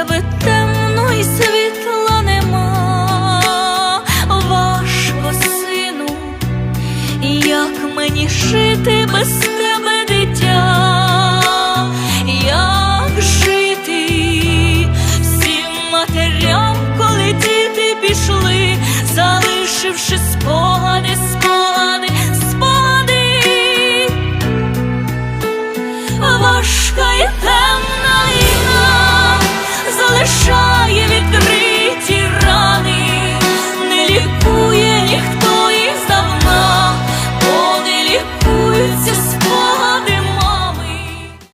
тебе темно і світла нема. Важко, сину, як мені жити без тебе, дитя? Як жити всім матерям, коли діти пішли, залишивши спогади, спогади,